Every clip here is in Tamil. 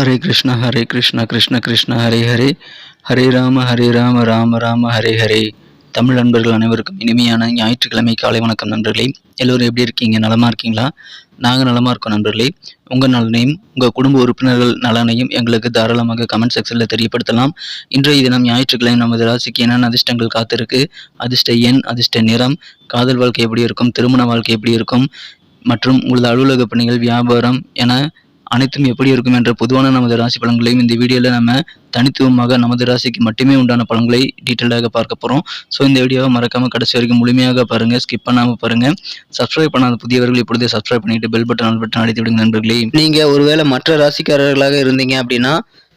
ஹரே கிருஷ்ணா ஹரே கிருஷ்ணா கிருஷ்ண கிருஷ்ண ஹரே ஹரே ஹரே ராம ஹரே ராம ராம ராம ஹரே ஹரே தமிழ் நண்பர்கள் அனைவருக்கும் இனிமையான ஞாயிற்றுக்கிழமை காலை வணக்கம் நண்பர்களே. எல்லோரும் எப்படி இருக்கீங்க? நலமாக இருக்கீங்களா? நாங்கள் நலமாக இருக்கோம் நண்பர்களே. உங்கள் நலனையும் உங்கள் குடும்ப உறுப்பினர்கள் நலனையும் எங்களுக்கு தாராளமாக கமெண்ட் செக்ஷனில் தெரியப்படுத்தலாம். இன்றைய தினம் ஞாயிற்றுக்கிழமை நமது ராசிக்கு என்னென்ன அதிர்ஷ்டங்கள் காத்திருக்கு? அதிர்ஷ்ட எண் அதிர்ஷ்ட நிறம் காதல் வாழ்க்கை எப்படி இருக்கும்? திருமண வாழ்க்கை எப்படி இருக்கும்? மற்றும் உங்களது அலுவலக பணிகள் வியாபாரம் என அனைத்தும் எப்படி இருக்கும் என்ற பொதுவான நமது ராசி பலன்களையும் இந்த வீடியோவில் நம்ம தனித்துவமாக நமது ராசிக்கு மட்டுமே உண்டான பலன்களை டீட்டெயிலாக பார்க்க போகிறோம் ஸோ இந்த வீடியோவை மறக்காமல் கடைசி வரைக்கும் முழுமையாக பாருங்கள் ஸ்கிப் பண்ணாமல் பாருங்கள் சப்ஸ்கிரைப் பண்ணாத புதியவர்கள் இப்பொழுதே சப்ஸ்கிரைப் பண்ணிட்டு பெல் பட்டன் ஆல் பட்டன் அழைத்து விடுங்க நண்பர்களே. நீங்கள் ஒருவேளை மற்ற ராசிக்காரர்களாக இருந்தீங்க அப்படின்னா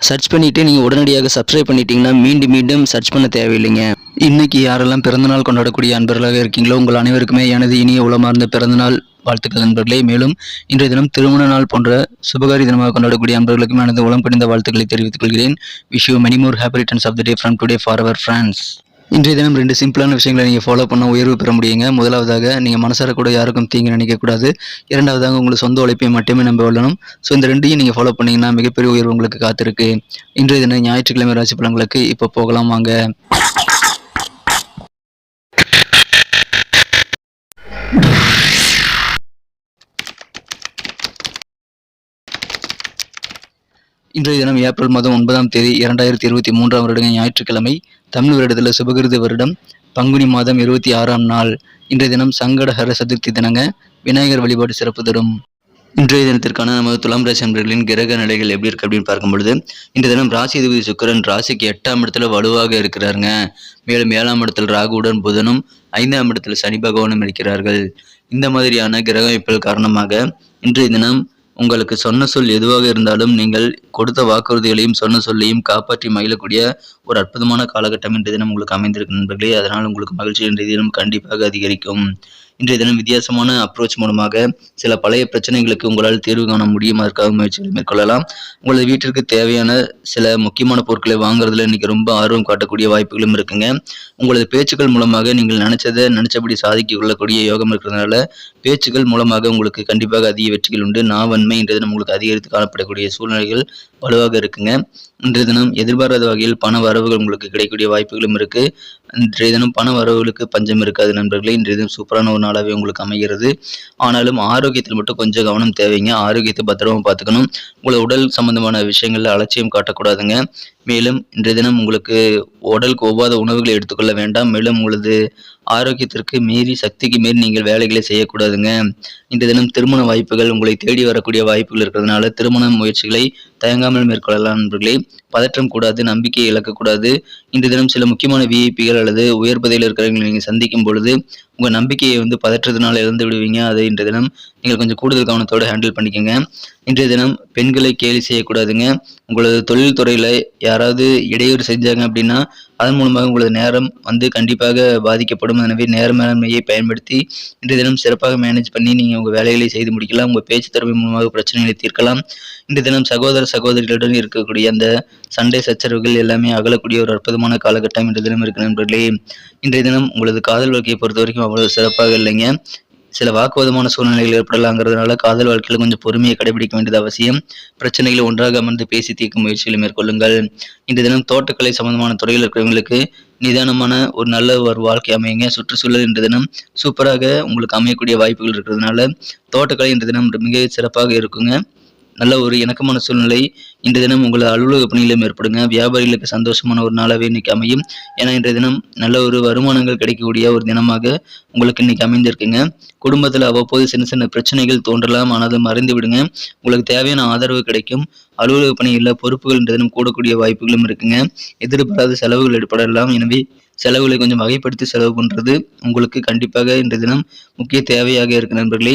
சர்ச் பண்ணிவிட்டு நீங்கள் உடனடியாக சப்ஸ்கிரைப் பண்ணிட்டீங்கன்னா மீண்டும் மீண்டும் சர்ச் பண்ண தேவையில்லைங்க. இன்னைக்கு யாரெல்லாம் பிறந்தநாள் கொண்டாடக்கூடிய அன்பர்களாக இருக்கீங்களோ உங்கள் அனைவருக்குமே எனது இனிய உளமார்ந்த பிறந்தநாள் வாழ்த்துக்கள் நண்பர்களே மேலும் இன்றைய தினம் திருமண நாள் போன்ற சுபகாரி தினமாக கொண்டாடக்கூடிய அன்பர்களுக்கும் எனது உளம் கணிந்த வாழ்த்துக்களை தெரிவித்துக் கொள்கிறேன். Wish you many more happy returns of the day from today for our friends இன்றைய தினம் ரெண்டு சிம்பிளான விஷயங்களை நீங்கள் ஃபாலோ பண்ண உயர்வு பெற முடியுங்க. முதலாவதாக நீங்கள் மனசார கூட யாருக்கும் தீங்கு நினைக்கக்கூடாது இரண்டாவதாக உங்களுக்கு சொந்த உழைப்பை மட்டுமே நம்ப கொள்ளணும் ஸோ இந்த ரெண்டையும் நீங்கள் ஃபாலோ பண்ணீங்கன்னா மிகப்பெரிய உயர்வு உங்களுக்கு காத்திருக்கு. இன்றைய தினம் ஞாயிற்றுக்கிழமை ராசி பலன்களுக்கு இப்போ போகலாம் வாங்க. இன்றைய தினம் ஏப்ரல் மாதம் ஒன்பதாம் தேதி இரண்டாயிரத்தி இருபத்தி மூன்றாம் வருடம் ஞாயிற்றுக்கிழமை தமிழ் வருடத்தில் சுபகிருத வருடம் பங்குனி மாதம் இருபத்தி ஆறாம் நாள். இன்றைய தினம் சங்கடஹர சதுர்த்தி தினங்க விநாயகர் வழிபாடு சிறப்பு தரும். இன்றைய தினத்திற்கான நமது துலாம் ராசி அன்பர்களின் கிரக நிலைகள் எப்படி இருக்கு அப்படின்னு பார்க்கும் பொழுது இன்றைய தினம் ராசி அதிபதி சுக்கிரன் ராசிக்கு எட்டாம் இடத்துல வலுவாக இருக்கிறாருங்க. மேலும் ஏழாம் இடத்தில் ராகுவுடன் புதனும் ஐந்தாம் இடத்தில் சனி பகவானும் இருக்கிறார்கள். இந்த மாதிரியான கிரக அமைப்புகள் காரணமாக இன்றைய தினம் உங்களுக்கு சொன்ன சொல் எதுவாக இருந்தாலும் நீங்கள் கொடுத்த வாக்குறுதிகளையும் சொன்ன சொல்லையும் காப்பாற்றி மகிழக்கூடிய ஒரு அற்புதமான காலகட்டம் இன்றைய தினம் உங்களுக்கு அமைந்திருக்கு நண்பர்களே. அதனால் உங்களுக்கு மகிழ்ச்சி இன்றைய தினம் கண்டிப்பாக அதிகரிக்கும். இன்றைய தினம் வித்தியாசமான அப்ரோச் மூலமாக சில பழைய பிரச்சனைகளுக்கு உங்களால் தீர்வு காண முடியும்? அதற்காக முயற்சிகளை மேற்கொள்ளலாம். உங்களது வீட்டிற்கு தேவையான சில முக்கியமான பொருட்களை வாங்குறதுல இன்னைக்கு ரொம்ப ஆர்வம் காட்டக்கூடிய வாய்ப்புகளும் இருக்குங்க. உங்களது பேச்சுக்கள் மூலமாக நீங்கள் நினைச்சதை நினைச்சபடி சாதிக்க கொள்ளக்கூடிய யோகம் இருக்கிறதுனால பேச்சுக்கள் மூலமாக உங்களுக்கு கண்டிப்பாக அதிக வெற்றிகள் உண்டு. நாவன்மை இன்றைய தினம் உங்களுக்கு அதிகரித்து காணப்படக்கூடிய சூழ்நிலைகள் வலுவாக இருக்குங்க. இன்றைய தினம் எதிர்பாராத வகையில் பண வரவுகள் உங்களுக்கு கிடைக்கக்கூடிய வாய்ப்புகளும் இருக்கு. இன்றைய தினம் பண வரவுகளுக்கு பஞ்சம் இருக்காது நண்பர்களே. இன்றைய தினம் சூப்பரான ஒரு நாளாகவே உங்களுக்கு அமைகிறது. ஆனாலும் ஆரோக்கியத்தில் மட்டும் கொஞ்சம் கவனம் தேவைங்க. ஆரோக்கியத்தை பத்திரமா பார்த்துக்கணும். உங்களை உடல் சம்பந்தமான விஷயங்கள்ல அலட்சியம் காட்டக்கூடாதுங்க. மேலும் இன்றைய தினம் உங்களுக்கு உடலுக்கு ஒவ்வாத உணவுகளை எடுத்துக்கொள்ள வேண்டாம். மேலும் உங்களது ஆரோக்கியத்திற்கு மீறி சக்திக்கு மீறி நீங்கள் வேலைகளை செய்யக்கூடாதுங்க. இன்று தினம் திருமண வாய்ப்புகள் உங்களை தேடி வரக்கூடிய வாய்ப்புகள் இருக்கிறதுனால திருமண முயற்சிகளை தயங்காமல் மேற்கொள்ளலாம் நண்பர்களே. பதற்றம் கூடாது நம்பிக்கையை இழக்கக்கூடாது. இன்று தினம் சில முக்கியமான விஐபிகள் அல்லது உயர் பதவியில் இருக்கிறவங்களை நீங்கள் சந்திக்கும் பொழுது உங்கள் நம்பிக்கையை வந்து பதற்றத்தினால் இழந்து விடுவீங்க. அதை இன்றைய தினம் நீங்கள் கொஞ்சம் கூடுதல் கவனத்தோடு ஹேண்டில் பண்ணிக்கோங்க. இன்றைய தினம் பெண்களை கேலி செய்யக்கூடாதுங்க. உங்களது தொழில் துறையில் யாராவது இடையூறு செஞ்சாங்க அப்படின்னா அதன் மூலமாக உங்களது நேரம் வந்து கண்டிப்பாக பாதிக்கப்படும். எனவே நேர மேலாண்மையை பயன்படுத்தி இன்றைய தினம் சிறப்பாக மேனேஜ் பண்ணி நீங்கள் உங்கள் வேலைகளை செய்து முடிக்கலாம். உங்கள் பேச்சு திறமை மூலமாக பிரச்சனைகளை தீர்க்கலாம். இன்றைய தினம் சகோதர சகோதரிகளுடன் இருக்கக்கூடிய அந்த சண்டை சச்சரவுகள் எல்லாமே அகலக்கூடிய ஒரு அற்புதமான காலகட்டம் இன்றைய தினம் இருக்கு நண்பர்களே. இன்றைய தினம் உங்களது காதல் வாழ்க்கையை பொறுத்த வரைக்கும் அவ்வளவு சிறப்பாக இல்லைங்க. சில வாக்குவாதமான சூழ்நிலைகள் ஏற்படலாங்கிறதுனால காதல் வாழ்க்கையில் கொஞ்சம் பொறுமையை கடைபிடிக்க வேண்டியது அவசியம். பிரச்சனைகளை ஒன்றாக அமர்ந்து பேசி தீர்க்கும் முயற்சிகளை மேற்கொள்ளுங்கள். இன்றைய தினம் தோட்டக்கலை சம்பந்தமான துறையில் இருக்கிறவங்களுக்கு நிதானமான ஒரு நல்ல ஒரு வாழ்க்கை அமையுங்க. சுற்றுச்சூழல் இன்று தினம் சூப்பராக உங்களுக்கு அமையக்கூடிய வாய்ப்புகள் இருக்கிறதுனால தோட்டக்கலை இன்று தினம் மிக சிறப்பாக இருக்குங்க. நல்ல ஒரு இணக்கமான சூழ்நிலை. இன்றைய தினம் உங்களது அலுவலக பணியிலும் ஏற்படுங்க. வியாபாரிகளுக்கு சந்தோஷமான ஒரு நாளாகவே இன்னைக்கு அமையும். ஏன்னா இன்றைய தினம் நல்ல ஒரு வருமானங்கள் கிடைக்கக்கூடிய ஒரு தினமாக உங்களுக்கு இன்னைக்கு அமைந்திருக்குங்க. குடும்பத்தில் அவ்வப்போது சின்ன சின்ன பிரச்சனைகள் தோன்றலாம். ஆனால் மறைந்து விடுங்க. உங்களுக்கு தேவையான ஆதரவு கிடைக்கும். அலுவலக பணியில் பொறுப்புகள் இன்றைய தினம் கூடக்கூடிய வாய்ப்புகளும் இருக்குங்க. எதிர்பாராத செலவுகள் ஏற்படலாம். எனவே செலவுகளை கொஞ்சம் வகைப்படுத்தி செலவு பண்ணுறது உங்களுக்கு கண்டிப்பாக இன்றைய தினம் முக்கிய தேவையாக இருக்கு நண்பர்களே.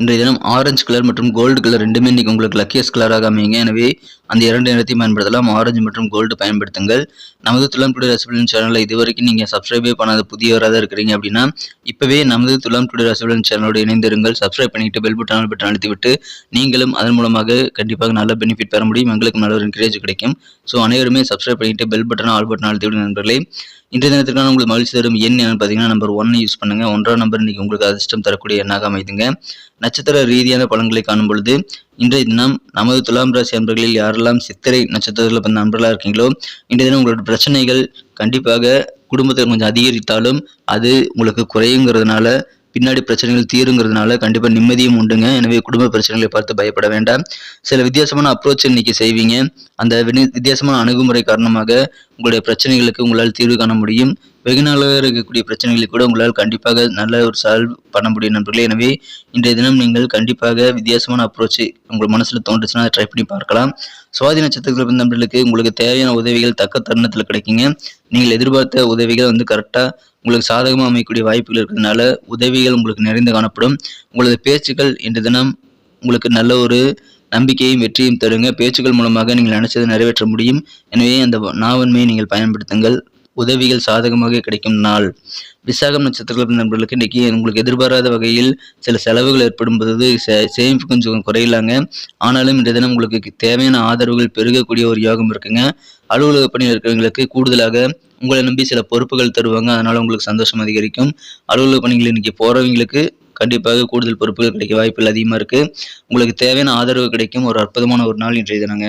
இன்றைய தினம் ஆரஞ்சு கலர் மற்றும் கோல்டு கலர் ரெண்டுமே இன்றைக்கி உங்களுக்கு லக்கியஸ் கலராக அமையுங்க. எனவே அந்த இரண்டு நிறத்தையும் பயன்படுத்தலாம். ஆரஞ்சு மற்றும் கோல்டு பயன்படுத்துங்கள். நமது துலாம் டுடே ரசபலன் சேனலில் இதுவரைக்கும் நீங்கள் சப்ஸ்கிரைபே பண்ணாத புதியவராக இருக்கிறீங்க அப்படின்னா இப்போவே நமது துலாம் டுடே ரசபலன் சேனலோடு இணைந்திருங்கள். சப்ஸ்கிரைப் பண்ணிட்டு பெல் பட்டன் பட்டன் அழுத்திவிட்டு நீங்களும் அதன் மூலமாக கண்டிப்பாக நல்ல பெனிஃபிட் பெற முடியும். எங்களுக்கு நல்ல ஒரு என்கரேஜ் கிடைக்கும். ஸோ அனைவருமே சப்ஸ்கிரைப் பண்ணிட்டு பெல் பட்டன் ஆல் பட்டன் அழுத்திவிடும் நண்பர்களே. இன்றைய தினத்திற்கான உங்களுக்கு மகிழ்ச்சி தரும் எண் என்னன்னு பார்த்தீங்கன்னா நம்பர் ஒன்னை யூஸ் பண்ணுங்கள் ஒன்றாம் நம்பர் இன்றைக்கி உங்களுக்கு அதிர்ஷ்டம் தரக்கூடிய எண்ணாக அமைதுங்க. நட்சத்திர ரீதியான பலன்களை காணும் பொழுது இன்றைய தினம் நமது துலாம் ராசி அன்பர்களில் யாரெல்லாம் சித்திரை நட்சத்திரத்தில் பிறந்த அன்பர்களாக இருக்கீங்களோ இன்றைய தினம் உங்களோட பிரச்சனைகள் கண்டிப்பாக குடும்பத்தில் கொஞ்சம் அதிகரித்தாலும் அது உங்களுக்கு குறையுங்கிறதுனால பின்னாடி பிரச்சனைகள் தீருங்கிறதுனால கண்டிப்பாக நிம்மதியும் உண்டுங்க. எனவே குடும்ப பிரச்சனைகளை பார்த்து பயப்பட வேண்டாம். சில வித்தியாசமான அப்ரோச் இன்னைக்கு செய்வீங்க. அந்த வித்தியாசமான அணுகுமுறை காரணமாக உங்களுடைய பிரச்சனைகளுக்கு உங்களால் தீர்வு காண முடியும். வெகு நாளாக இருக்கக்கூடிய பிரச்சனைகளை கூட உங்களால் கண்டிப்பாக நல்ல ஒரு சால்வ் பண்ண முடியும் நண்பர்களே. எனவே இன்றைய தினம் நீங்கள் கண்டிப்பாக வித்தியாசமான அப்ரோச் உங்கள் மனசில் தோன்றுச்சுன்னா ட்ரை பண்ணி பார்க்கலாம். சுவாதி நட்சத்திரத்தில் நண்பர்களுக்கு உங்களுக்கு தேவையான உதவிகள் தக்க தருணத்தில் கிடைக்குங்க. நீங்கள் எதிர்பார்த்த உதவிகள் வந்து கரெக்டாக உங்களுக்கு சாதகமாக அமையக்கூடிய வாய்ப்புகள் இருக்கிறதுனால உதவிகள் உங்களுக்கு நிறைந்து காணப்படும். உங்களது பேச்சுக்கள் இன்று தினம் உங்களுக்கு நல்ல ஒரு நம்பிக்கையும் வெற்றியும் தருங்க. பேச்சுக்கள் மூலமாக நீங்கள் நினைச்சதை நிறைவேற்ற முடியும். எனவே அந்த நாவன்மையை நீங்கள் பயன்படுத்துங்கள். உதவிகள் சாதகமாக கிடைக்கும் நாள். விசாகம் நட்சத்திரத்தில் நண்பர்களுக்கு இன்றைக்கி உங்களுக்கு எதிர்பாராத வகையில் சில செலவுகள் ஏற்படும் போது சேமிப்பு கொஞ்சம் குறையலாங்க. ஆனாலும் இந்த தினம் உங்களுக்கு தேவையான ஆதரவுகள் பெருகக்கூடிய ஒரு யோகம் இருக்குங்க. அலுவலக பணியில் இருக்கிறவங்களுக்கு கூடுதலாக உங்களை நம்பி சில பொறுப்புகள் தருவாங்க. அதனால உங்களுக்கு சந்தோஷம் அதிகரிக்கும். அலுவலக பணிகள் இன்னைக்கு போகிறவங்களுக்கு கண்டிப்பாக கூடுதல் பொறுப்புகள் கிடைக்க வாய்ப்புகள் அதிகமாக இருக்குது உங்களுக்கு தேவையான ஆதரவு கிடைக்கும். ஒரு அற்புதமான ஒரு நாள் இன்றைய தினங்க.